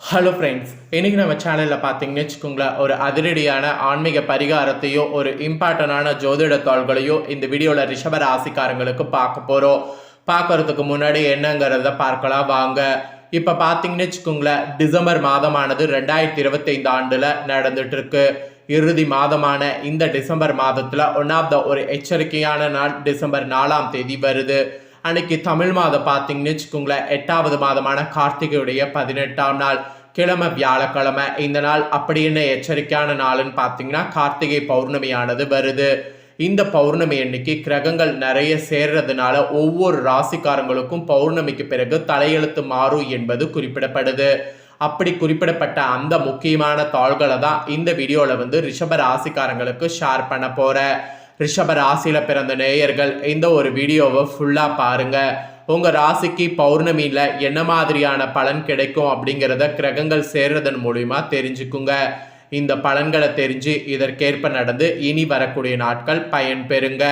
Hello friends இன்றைக்கி நம்ம சேனலில் பார்த்தீங்கன்னு வச்சுக்கோங்களேன் ஒரு அதிரடியான ஆன்மீக பரிகாரத்தையோ ஒரு இம்பார்ட்டண்டான ஜோதிட தாள்களையோ இந்த வீடியோவில் ரிஷப ராசிக்காரங்களுக்கு பார்க்க போகிறோம் பார்க்கறதுக்கு முன்னாடி என்னங்கிறத பார்க்கலாம் வாங்க. இப்போ பார்த்தீங்கன்னு வச்சுக்கோங்களேன் டிசம்பர் மாதமானது ரெண்டாயிரத்தி இருபத்தைந்து ஆண்டில் நடந்துகிட்ருக்கு இறுதி மாதமான இந்த டிசம்பர் மாதத்தில் ஒன் ஆஃப் த ஒரு எச்சரிக்கையான நாள் டிசம்பர் நாலாம் தேதி வருது. அன்னைக்கு தமிழ் மாதம் பார்த்தீங்கன்னு வச்சுக்கோங்களேன் எட்டாவது மாதமான கார்த்திகையுடைய பதினெட்டாம் நாள் கிழமை வியாழக்கிழமை இந்த நாள் அப்படி என்ன எச்சரிக்கையான நாள்னு பார்த்தீங்கன்னா கார்த்திகை பௌர்ணமியானது வருது. இந்த பௌர்ணமி அன்னைக்கு கிரகங்கள் நிறைய சேர்றதுனால ஒவ்வொரு ராசிக்காரங்களுக்கும் பௌர்ணமிக்கு பிறகு தலையெழுத்து மாறும் என்பது குறிப்பிடப்படுது. அப்படி குறிப்பிடப்பட்ட அந்த முக்கியமான தாள்களை தான் இந்த வீடியோவில் வந்து ரிஷப ராசிக்காரங்களுக்கு ஷேர் பண்ண போகிறேன் ரிஷப ராசியில் பிறந்த நேயர்கள் இந்த ஒரு வீடியோவை ஃபுல்லாக பாருங்கள் உங்கள் ராசிக்கு பௌர்ணமியில் என்ன மாதிரியான பலன் கிடைக்கும் அப்படிங்கிறத கிரகங்கள் சேர்றதன் மூலிமா தெரிஞ்சுக்குங்க. இந்த பலன்களை தெரிஞ்சு இதற்கேற்ப நடந்து இனி வரக்கூடிய நாட்கள் பயன் பெறுங்க.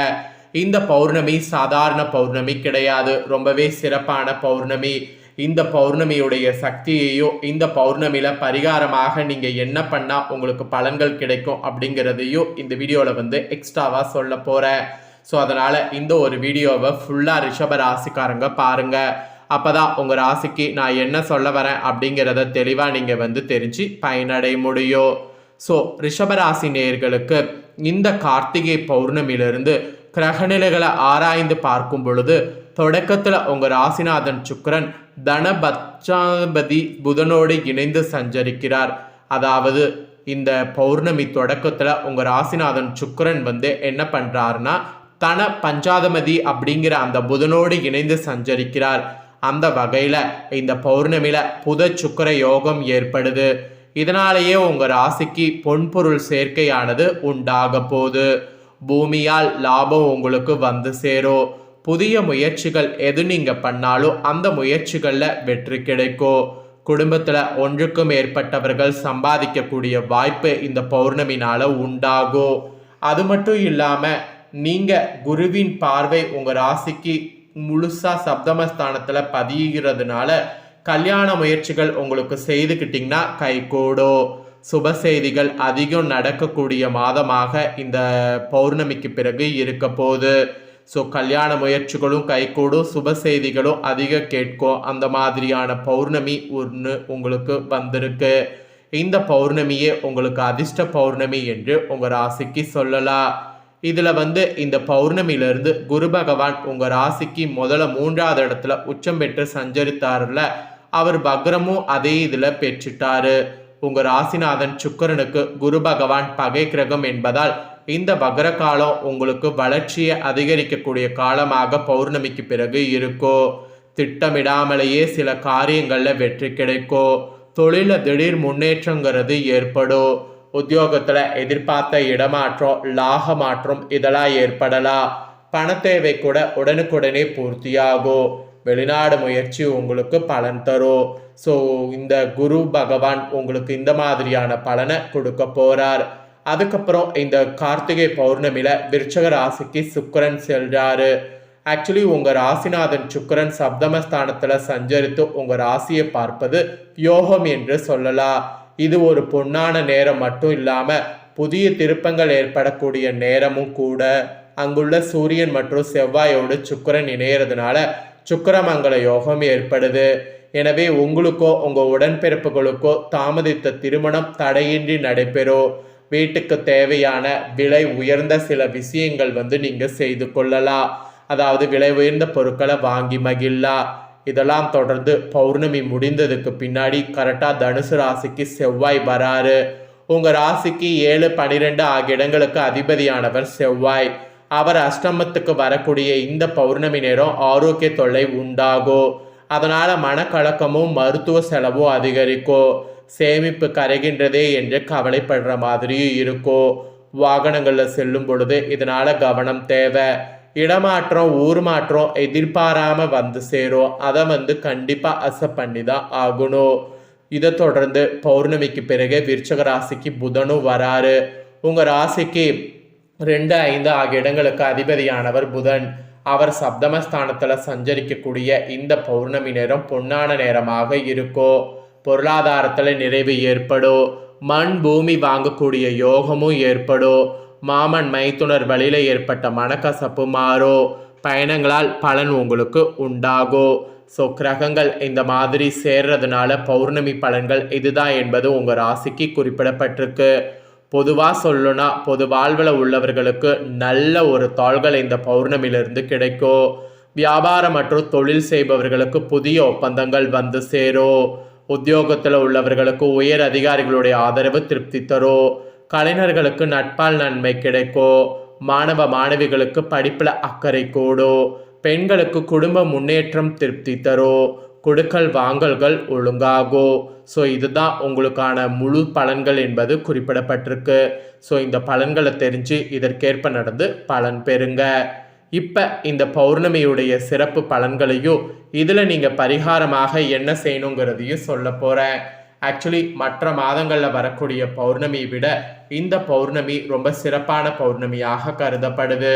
இந்த பௌர்ணமி சாதாரண பௌர்ணமி கிடையாது. ரொம்பவே சிறப்பான பௌர்ணமி. இந்த பௌர்ணமியுடைய சக்தியையோ இந்த பௌர்ணமியில பரிகாரமாக நீங்க என்ன பண்ணா உங்களுக்கு பலன்கள் கிடைக்கும் அப்படிங்கிறதையும் இந்த வீடியோவில் வந்து எக்ஸ்ட்ராவா சொல்ல போகிறேன் ஸோ அதனால இந்த ஒரு வீடியோவை ஃபுல்லா ரிஷப ராசிக்காரங்க பாருங்க. அப்பதான் உங்க ராசிக்கு நான் என்ன சொல்ல வரேன் அப்படிங்கிறத தெளிவா நீங்க வந்து தெரிஞ்சு பயனடைய முடியும். ஸோ ரிஷபராசி நேயர்களுக்கு இந்த கார்த்திகை பௌர்ணமியிலிருந்து கிரகநிலைகளை ஆராய்ந்து பார்க்கும் பொழுது தொடக்கத்தில் உங்கள் ராசிநாதன் சுக்கரன் தனபச்சாபதி புதனோடு இணைந்து சஞ்சரிக்கிறார். அதாவது இந்த பௌர்ணமி தொடக்கத்தில் உங்கள் ராசிநாதன் சுக்கிரன் வந்து என்ன பண்ணுறாருன்னா தன பஞ்சாதமதி அப்படிங்கிற அந்த புதனோடு இணைந்து சஞ்சரிக்கிறார். அந்த வகையில் இந்த பௌர்ணமியில் புத சுக்கிர யோகம் ஏற்படுது. இதனாலேயே உங்கள் ராசிக்கு பொன்பொருள் சேர்க்கையானது உண்டாக போகுது. பூமியால் லாபம் உங்களுக்கு வந்து சேரும். புதிய முயற்சிகள் எது நீங்கள் பண்ணாலும் அந்த முயற்சிகளில் வெற்றி கிடைக்கும். குடும்பத்தில் ஒன்றுக்கும் மேற்பட்டவர்கள் சம்பாதிக்கக்கூடிய வாய்ப்பு இந்த பௌர்ணமினால் உண்டாகும். அது மட்டும் இல்லாமல் நீங்கள் குருவின் பார்வை உங்கள் ராசிக்கு முழுசாக சப்தமஸ்தானத்தில் பதிகிறதுனால கல்யாண முயற்சிகள் உங்களுக்கு செய்துக்கிட்டிங்கன்னா கைகூடும். சுப செய்திகள் அதிகம் நடக்கக்கூடிய மாதமாக இந்த பௌர்ணமிக்கு பிறகு இருக்க போகுது. ஸோ கல்யாண முயற்சிகளும் கைகூடும் சுப செய்திகளும் அதிக கேட்கும். அந்த மாதிரியான பௌர்ணமி ஒன்று உங்களுக்கு வந்திருக்கு. இந்த பௌர்ணமியே உங்களுக்கு அதிர்ஷ்ட பௌர்ணமி என்று உங்கள் ராசிக்கு சொல்லலாம். இதில் வந்து இந்த பௌர்ணமியிலிருந்து குரு பகவான் உங்கள் ராசிக்கு முதல்ல மூன்றாவது இடத்துல உச்சம் பெற்று சஞ்சரித்தார்ல அவர் பக்ரமும் அதே இதில் பெற்றுட்டாரு. உங்கள் ராசிநாதன் சுக்கரனுக்கு குரு பகவான் பகை கிரகம் என்பதால் இந்த வக்ர காலம் உங்களுக்கு வளர்ச்சியை அதிகரிக்கக்கூடிய காலமாக பௌர்ணமிக்கு பிறகு இருக்கும் திட்டமிடாமலேயே சில காரியங்களில் வெற்றி கிடைக்கும் தொழிலில் திடீர் முன்னேற்றங்கிறது ஏற்படும் உத்தியோகத்தில் எதிர்பார்த்த இடமாற்றம் லாக மாற்றம் இதெல்லாம் ஏற்படலாம் பண தேவை கூட உடனுக்குடனே பூர்த்தியாகும் வெளிநாடு முயற்சி உங்களுக்கு பலன் தரும் ஸோ இந்த குரு பகவான் உங்களுக்கு இந்த மாதிரியான பலனை கொடுக்க போகிறார் அதுக்கப்புறம் இந்த கார்த்திகை பௌர்ணமியில் விருச்சக ராசிக்கு சுக்கரன் செல்கிறாரு ஆக்சுவலி உங்கள் ராசிநாதன் சுக்கிரன் சப்தமஸ்தானத்தில் சஞ்சரித்து உங்கள் ராசியை பார்ப்பது யோகம் என்று சொல்லலாம். இது ஒரு பொன்னான நேரம் மட்டும் இல்லாமல் புதிய திருப்பங்கள் ஏற்படக்கூடிய நேரமும் கூட. அங்குள்ள சூரியன் மற்றும் செவ்வாயோடு சுக்கிரன் இணையறதுனால சுக்கரமங்கல யோகம் ஏற்படுது. எனவே உங்களுக்கோ உங்கள் உடன்பிறப்புகளுக்கோ தாமதித்த திருமணம் தடையின்றி நடைபெறும். வீட்டுக்கு தேவையான விலை உயர்ந்த சில விஷயங்கள் வந்து நீங்கள் செய்து கொள்ளலாம். அதாவது விலை உயர்ந்த பொருட்களை வாங்கி மகிழலாம். இதெல்லாம் தொடர்ந்து பௌர்ணமி முடிந்ததுக்கு பின்னாடி கரெக்டாக தனுசு ராசிக்கு செவ்வாய் வராரு. உங்கள் ராசிக்கு ஏழு பனிரெண்டு ஆகிய இடங்களுக்கு அதிபதியானவர் செவ்வாய். அவர் அஷ்டமத்துக்கு வரக்கூடிய இந்த பௌர்ணமி நேரம் ஆரோக்கிய தொல்லை உண்டாகும். அதனால் மனக்கலக்கமும் மருத்துவ செலவும் அதிகரிக்கும். சேமிப்பு கரைகின்றதே என்று கவலைப்படுற மாதிரியும் இருக்கும் வாகனங்களில் செல்லும் பொழுது இதனால் கவனம் தேவை. இடமாற்றம் ஊர் மாற்றம் எதிர்பாராமல் வந்து சேரும் அதை வந்து கண்டிப்பாக அசப் பண்ணி தான் ஆகணும். இதை தொடர்ந்து பௌர்ணமிக்கு பிறகு விருச்சக ராசிக்கு புதனும் வராரு. உங்கள் ராசிக்கு ரெண்டு ஐந்து ஆகிய இடங்களுக்கு அதிபதியானவர் புதன். அவர் சப்தமஸ்தானத்தில் சஞ்சரிக்கக்கூடிய இந்த பௌர்ணமி நேரம் பொன்னான நேரமாக இருக்கும் பொருளாதாரத்தில் நிறைவு ஏற்படும் மண் பூமி வாங்கக்கூடிய யோகமும் ஏற்படும் மாமன் மைத்துனர் வழியில் ஏற்பட்ட மனக்கசப்பு மாறும் பயணங்களால் பலன் உங்களுக்கு உண்டாகும் ஸோ கிரகங்கள் இந்த மாதிரி சேர்றதுனால பௌர்ணமி பலன்கள் இதுதான் என்பது உங்கள் ராசிக்கு குறிப்பிடப்பட்டிருக்கு. பொதுவாக சொல்லணும்னா பொது வாழ்வில் உள்ளவர்களுக்கு நல்ல ஒரு தாள்கள் இந்த பௌர்ணமியிலிருந்து கிடைக்கும் வியாபாரம் மற்றும் தொழில் செய்பவர்களுக்கு புதிய ஒப்பந்தங்கள் வந்து சேரும் உத்தியோகத்தில் உள்ளவர்களுக்கு உயர் அதிகாரிகளுடைய ஆதரவு திருப்தி தரும் கலைஞர்களுக்கு நட்பால் நன்மை கிடைக்கும் மாணவ மாணவிகளுக்கு படிப்பில் அக்கறை கூடும் பெண்களுக்கு குடும்ப முன்னேற்றம் திருப்தி தரும் கொடுக்கல் வாங்கல்கள் ஒழுங்காகும் ஸோ இதுதான் உங்களுக்கான முழு பலன்கள் என்பது குறிப்பிடப்பட்டிருக்கு. ஸோ இந்த பலன்களை தெரிஞ்சு இதற்கேற்ப நடந்து பலன் பெறுங்க. இப்போ இந்த பௌர்ணமியுடைய சிறப்பு பலன்களையும் இதில் நீங்கள் பரிகாரமாக என்ன செய்யணுங்கிறதையும் சொல்ல போகிறேன் ஆக்சுவலி மற்ற மாதங்களில் வரக்கூடிய பௌர்ணமியை விட இந்த பௌர்ணமி ரொம்ப சிறப்பான பௌர்ணமியாக கருதப்படுது.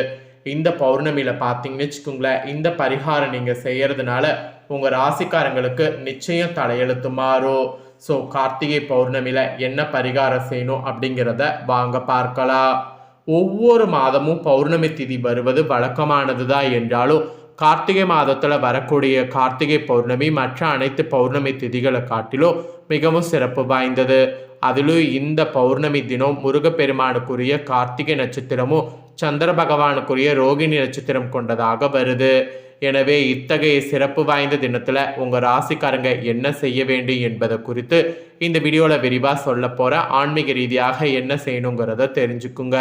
இந்த பௌர்ணமியில் பார்த்தீங்கன்னு வச்சுக்கோங்களேன் இந்த பரிகாரம் நீங்கள் செய்கிறதுனால உங்கள் ராசிக்காரங்களுக்கு நிச்சயம் தலையெழுத்து மாறும். ஸோ கார்த்திகை பௌர்ணமியில் என்ன பரிகாரம் செய்யணும் அப்படிங்கிறத வாங்க பார்க்கலாம். ஒவ்வொரு மாதமும் பௌர்ணமி திதி வருவது வழக்கமானது தான் என்றாலும் கார்த்திகை மாதத்தில் வரக்கூடிய கார்த்திகை பௌர்ணமி மற்ற அனைத்து பௌர்ணமி திதிகளை காட்டிலும் மிகவும் சிறப்பு வாய்ந்தது. அதிலும் இந்த பௌர்ணமி தினம் முருகப்பெருமானுக்குரிய கார்த்திகை நட்சத்திரமும் சந்திர பகவானுக்குரிய ரோகிணி நட்சத்திரம் கொண்டதாக வருது. எனவே இத்தகைய சிறப்பு வாய்ந்த தினத்தில் உங்கள் ராசிக்காரங்க என்ன செய்ய வேண்டும் என்பதை குறித்து இந்த வீடியோவில் விரிவாக சொல்ல போகிற ஆன்மீக ரீதியாக என்ன செய்யணுங்கிறத தெரிஞ்சுக்குங்க.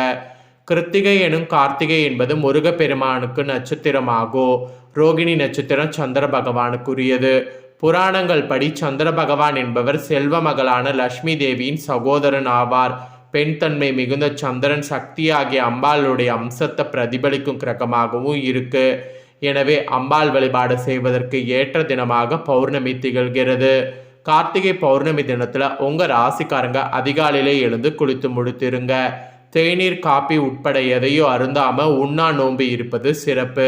கிருத்திகை எனும் கார்த்திகை என்பது முருகப்பெருமானுக்கு நட்சத்திரமாகும் ரோகிணி நட்சத்திரம் சந்திர பகவானுக்குரியது. புராணங்கள் படி சந்திர பகவான் என்பவர் செல்வ மகளான லக்ஷ்மி தேவியின் சகோதரன் ஆவார். பெண் தன்மை மிகுந்த சந்திரன் சக்தி ஆகிய அம்பாளுடைய அம்சத்தை பிரதிபலிக்கும் கிரகமாகவும் இருக்கு. எனவே அம்பாள் வழிபாடு செய்வதற்கு ஏற்ற தினமாக பௌர்ணமி திகழ்கிறது. கார்த்திகை பௌர்ணமி தினத்தில் உங்கள் ராசிக்காரங்க அதிகாலையிலே எழுந்து குளித்து முடித்திருங்க. தேநீர் காப்பி உட்பட எதையும் அருந்தாமல் உண்ணா நோம்பு இருப்பது சிறப்பு.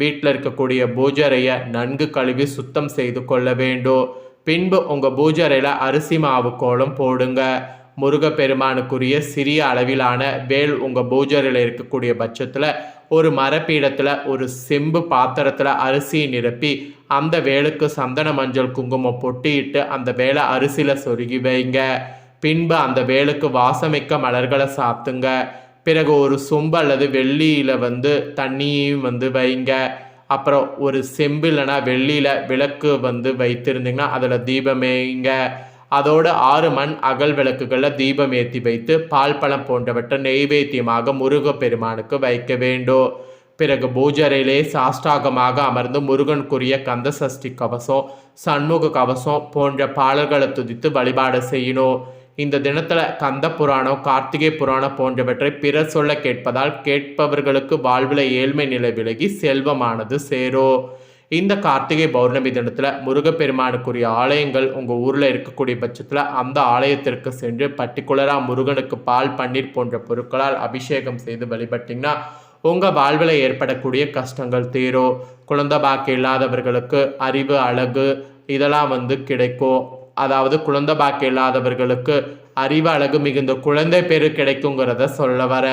வீட்டில் இருக்கக்கூடிய பூஜரையை நன்கு கழுவி சுத்தம் செய்து கொள்ள வேண்டும். பின்பு உங்கள் பூஜரையில் அரிசி மாவு கோலம் போடுங்க. முருகப்பெருமானுக்குரிய சிறிய அளவிலான வேல் உங்கள் பூஜரையில் இருக்கக்கூடிய பட்சத்தில் ஒரு மரப்பீடத்தில் ஒரு செம்பு பாத்திரத்தில் அரிசியை நிரப்பி அந்த வேலுக்கு சந்தன மஞ்சள் குங்குமம் பொட்டியிட்டு அந்த வேலை அரிசியில் சொருகி வைங்க. பின்பு அந்த வேலுக்கு வாசமிக்க மலர்களை சாப்பிட்டுங்க பிறகு ஒரு சொம்பு அல்லது வெள்ளியில் வந்து தண்ணியும் வந்து வைங்க. அப்புறம் ஒரு செம்பு இல்லைனா வெள்ளியில் விளக்கு வந்து வைத்திருந்தீங்கன்னா அதில் தீபம் அதோடு ஆறு மண் அகல் விளக்குகளில் தீபம் ஏற்றி வைத்து பால் பழம் போன்றவற்றை நெய்வேத்தியமாக முருகப்பெருமானுக்கு வைக்க வேண்டும். பிறகு பூஜரையிலே சாஷ்டாகமாக அமர்ந்து முருகனுக்குரிய கந்த சஷ்டி கவசம் சண்முக கவசம் போன்ற பாடல்களை துதித்து வழிபாடு செய்யணும். இந்த தினத்தில் கந்த புராணம் கார்த்திகை புராணம் போன்றவற்றை பிறர் சொல்ல கேட்பதால் கேட்பவர்களுக்கு வாழ்வில் ஏழ்மை நிலை விலகி செல்வமானது சேரும் இந்த கார்த்திகை பௌர்ணமி தினத்தில் முருகப்பெருமானுக்குரிய ஆலயங்கள் உங்கள் ஊரில் இருக்கக்கூடிய பட்சத்தில் அந்த ஆலயத்திற்கு சென்று பர்டிகுலராக முருகனுக்கு பால் பன்னீர் போன்ற பொருட்களால் அபிஷேகம் செய்து வழிபட்டிங்கன்னா உங்கள் வாழ்வில் ஏற்படக்கூடிய கஷ்டங்கள் தீரும் குழந்த பாக்கி இல்லாதவர்களுக்கு அறிவு அழகு இதெல்லாம் வந்து கிடைக்கும். அதாவது குழந்தை பாக்கி இல்லாதவர்களுக்கு அறிவு அழகு மிகுந்த குழந்தை பேரு கிடைக்குங்கிறத சொல்ல வர.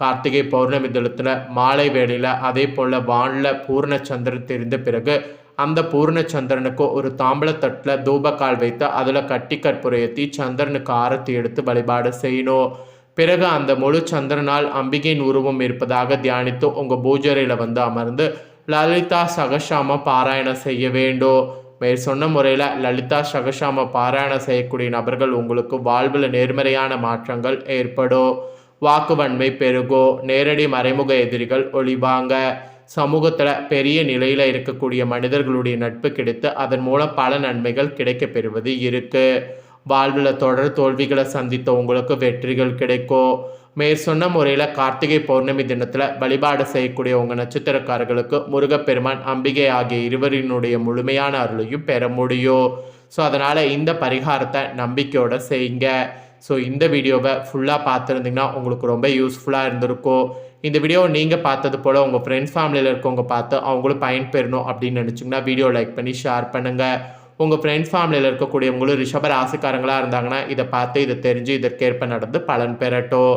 கார்த்திகை பௌர்ணமி தினத்தில் மாலை வேளையில் அதே போல் வானில் பூர்ணச்சந்திரன் தெரிந்த பிறகு அந்த பூர்ணச்சந்திரனுக்கு ஒரு தாம்பளத்தட்டில் தூபக்கால் வைத்து அதில் கட்டி கற்புரையத்தி சந்திரனுக்கு ஆரத்தி எடுத்து வழிபாடு செய்யணும். பிறகு அந்த முழு சந்திரனால் அம்பிகையின் உருவம் இருப்பதாக தியானித்து உங்கள் பூஜரையில் வந்து அமர்ந்து லலிதா சகசாம பாராயணம் செய்ய வேண்டும். மேற் சொன்ன முறையில் லலிதா சகசாம பாராயணம் செய்யக்கூடிய நபர்கள் உங்களுக்கு வாழ்வில் நேர்மறையான மாற்றங்கள் ஏற்படும். வாக்குவன்மை பெருகோ நேரடி மறைமுக எதிரிகள் ஒளிவாங்க. சமூகத்தில் பெரிய நிலையில் இருக்கக்கூடிய மனிதர்களுடைய நட்பு கிடைத்து அதன் மூலம் பல நன்மைகள் கிடைக்கப்பெறுவது இருக்குது வாழ்வில் தொடர் தோல்விகளை சந்தித்த உங்களுக்கு வெற்றிகள் கிடைக்கும். மேற் சொன்ன முறையில் கார்த்திகை பௌர்ணமி தினத்தில் வழிபாடு செய்யக்கூடிய உங்கள் நட்சத்திரக்காரர்களுக்கு முருகப்பெருமான் அம்பிகை ஆகிய இருவரினுடைய முழுமையான அருளையும் பெற முடியும். ஸோ அதனால் இந்த பரிகாரத்தை நம்பிக்கையோடு செய்யுங்க. ஸோ இந்த வீடியோவை ஃபுல்லாக பார்த்துருந்தீங்கன்னா உங்களுக்கு ரொம்ப யூஸ்ஃபுல்லாக இருந்திருக்கும். இந்த வீடியோவை நீங்கள் பார்த்தது போல் உங்கள் ஃப்ரெண்ட்ஸ் ஃபேமிலியில் இருக்கவங்க பார்த்து அவங்களும் பயன்பெறணும் அப்படின்னு நினச்சிங்கன்னா வீடியோ லைக் பண்ணி ஷேர் பண்ணுங்கள் உங்கள் ஃப்ரெண்ட்ஸ் ஃபேமிலியில் இருக்கக்கூடியவங்களும் ரிஷப ராசிக்காரங்களாக இருந்தாங்கன்னா இதை பார்த்து இதை தெரிஞ்சு இதற்கேற்ப நடந்து பலன் பெறட்டும்.